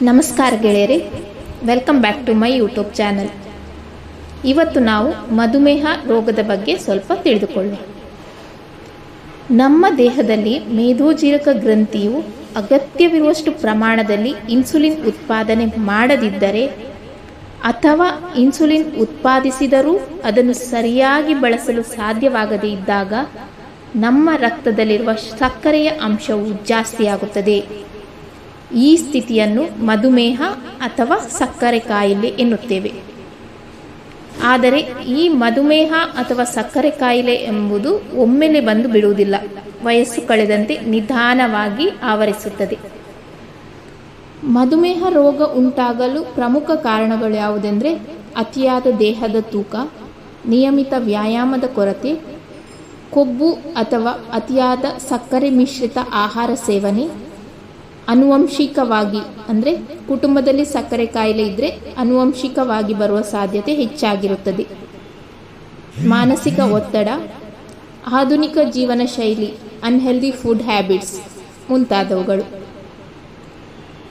ನಮಸ್ಕಾರ ಗೆಳೆಯರೆ welcome back to my YouTube channel ಇವತ್ತು ನಾವು ಮಧುಮೇಹ ರೋಗದ ಬಗ್ಗೆ ಸ್ವಲ್ಪ ತಿಳಿದುಕೊಳ್ಳೋಣ. ನಮ್ಮ ದೇಹದಲ್ಲಿ ಮೇಧೋಜೀರಕ ಗ್ರಂಥಿಯು ಅಗತ್ಯವಿರುವಷ್ಟು ಪ್ರಮಾಣದಲ್ಲಿ ಇನ್ಸುಲಿನ್ ಉತ್ಪಾದನೆ ಮಾಡದಿದ್ದರೆ ಅಥವಾ ಇನ್ಸುಲಿನ್ ಉತ್ಪಾದಿಸಿದರೂ ಅದನ್ನು ಸರಿಯಾಗಿ ಬಳಸಲು ಸಾಧ್ಯವಾಗದೇ ಇದ್ದಾಗ ನಮ್ಮ ರಕ್ತದಲ್ಲಿರುವ ಸಕ್ಕರೆಯ ಅಂಶವು ಜಾಸ್ತಿಯಾಗುತ್ತದೆ. ಈ ಸ್ಥಿತಿಯನ್ನು ಮಧುಮೇಹ ಅಥವಾ ಸಕ್ಕರೆ ಕಾಯಿಲೆ ಎನ್ನುತ್ತೇವೆ. ಆದರೆ ಈ ಮಧುಮೇಹ ಅಥವಾ ಸಕ್ಕರೆ ಕಾಯಿಲೆ ಎಂಬುದು ಒಮ್ಮೆಲೆ ಬಂದು ಬಿಡುವುದಿಲ್ಲ. ವಯಸ್ಸು ಕಳೆದಂತೆ ನಿಧಾನವಾಗಿ ಆವರಿಸುತ್ತದೆ. ಮಧುಮೇಹ ರೋಗ ಉಂಟಾಗಲು ಪ್ರಮುಖ ಕಾರಣಗಳು ಯಾವುದೆಂದರೆ ಅತಿಯಾದ ದೇಹದ ತೂಕ, ನಿಯಮಿತ ವ್ಯಾಯಾಮದ ಕೊರತೆ, ಕೊಬ್ಬು ಅಥವಾ ಅತಿಯಾದ ಸಕ್ಕರೆ ಮಿಶ್ರಿತ ಆಹಾರ ಸೇವನೆ ಆನುವಂಶಿಕವಾಗಿ, ಅಂದರೆ ಕುಟುಂಬದಲ್ಲಿ ಸಕ್ಕರೆ ಕಾಯಿಲೆ ಇದ್ದರೆ ಅನುವಂಶಿಕವಾಗಿ ಬರುವ ಸಾಧ್ಯತೆ ಹೆಚ್ಚಾಗಿರುತ್ತದೆ. ಮಾನಸಿಕ ಒತ್ತಡ, ಆಧುನಿಕ ಜೀವನ ಶೈಲಿ ಅನ್ಹೆಲ್ದಿ ಫುಡ್ ಹ್ಯಾಬಿಟ್ಸ್ ಮುಂತಾದವುಗಳು.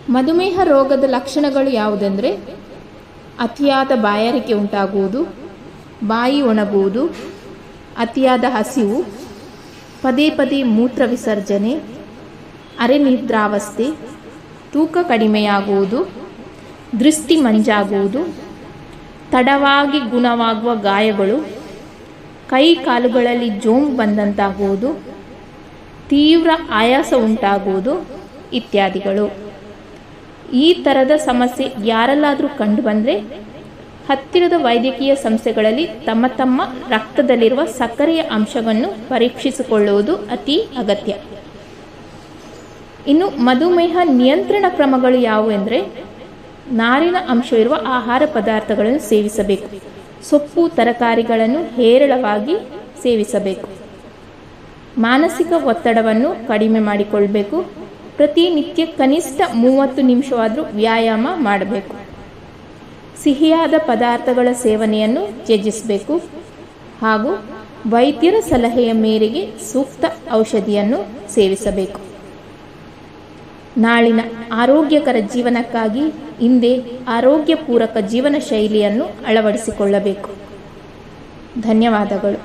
ಮಧುಮೇಹ ರೋಗದ ಲಕ್ಷಣಗಳು ಯಾವುದೆಂದರೆ, ಅತಿಯಾದ ಬಾಯಾರಿಕೆ ಉಂಟಾಗುವುದು, ಬಾಯಿ ಒಣಗುವುದು, ಅತಿಯಾದ ಹಸಿವು, ಪದೇ ಪದೇ ಮೂತ್ರ ವಿಸರ್ಜನೆ ಅರೆ ನಿದ್ರಾವಸ್ಥೆ ತೂಕ ಕಡಿಮೆಯಾಗುವುದು, ದೃಷ್ಟಿ ಮಂಜಾಗುವುದು, ತಡವಾಗಿ ಗುಣವಾಗುವ ಗಾಯಗಳು, ಕೈ ಕಾಲುಗಳಲ್ಲಿ ಜೋಮ್ ಬಂದಂತಾಗುವುದು, ತೀವ್ರ ಆಯಾಸ ಉಂಟಾಗುವುದು ಇತ್ಯಾದಿಗಳು. ಈ ಥರದ ಸಮಸ್ಯೆ ಯಾರಲ್ಲಾದರೂ ಕಂಡುಬಂದರೆ ಹತ್ತಿರದ ವೈದ್ಯಕೀಯ ಸಂಸ್ಥೆಗಳಲ್ಲಿ ತಮ್ಮ ತಮ್ಮ ರಕ್ತದಲ್ಲಿರುವ ಸಕ್ಕರೆಯ ಅಂಶವನ್ನು ಪರೀಕ್ಷಿಸಿಕೊಳ್ಳುವುದು ಅತಿ ಅಗತ್ಯ. ಇನ್ನು ಮಧುಮೇಹ ನಿಯಂತ್ರಣ ಕ್ರಮಗಳು ಯಾವುವು ಎಂದರೆ ನಾರಿನ ಅಂಶ ಇರುವ ಆಹಾರ ಪದಾರ್ಥಗಳನ್ನು ಸೇವಿಸಬೇಕು. ಸೊಪ್ಪು, ತರಕಾರಿಗಳನ್ನು ಹೇರಳವಾಗಿ ಸೇವಿಸಬೇಕು. ಮಾನಸಿಕ ಒತ್ತಡವನ್ನು ಕಡಿಮೆ ಮಾಡಿಕೊಳ್ಬೇಕು. ಪ್ರತಿನಿತ್ಯ ಕನಿಷ್ಠ ಮೂವತ್ತು ನಿಮಿಷವಾದರೂ ವ್ಯಾಯಾಮ ಮಾಡಬೇಕು. ಸಿಹಿಯಾದ ಪದಾರ್ಥಗಳ ಸೇವನೆಯನ್ನು ತ್ಯಜಿಸಬೇಕು. ಹಾಗೂ ವೈದ್ಯರ ಸಲಹೆಯ ಮೇರೆಗೆ ಸೂಕ್ತ ಔಷಧಿಯನ್ನು ಸೇವಿಸಬೇಕು. ನಾಳಿನ ಆರೋಗ್ಯಕರ ಜೀವನಕ್ಕಾಗಿ ಹಿಂದೆ ಆರೋಗ್ಯಪೂರಕ ಜೀವನ ಶೈಲಿಯನ್ನು ಅಳವಡಿಸಿಕೊಳ್ಳಬೇಕು. ಧನ್ಯವಾದಗಳು.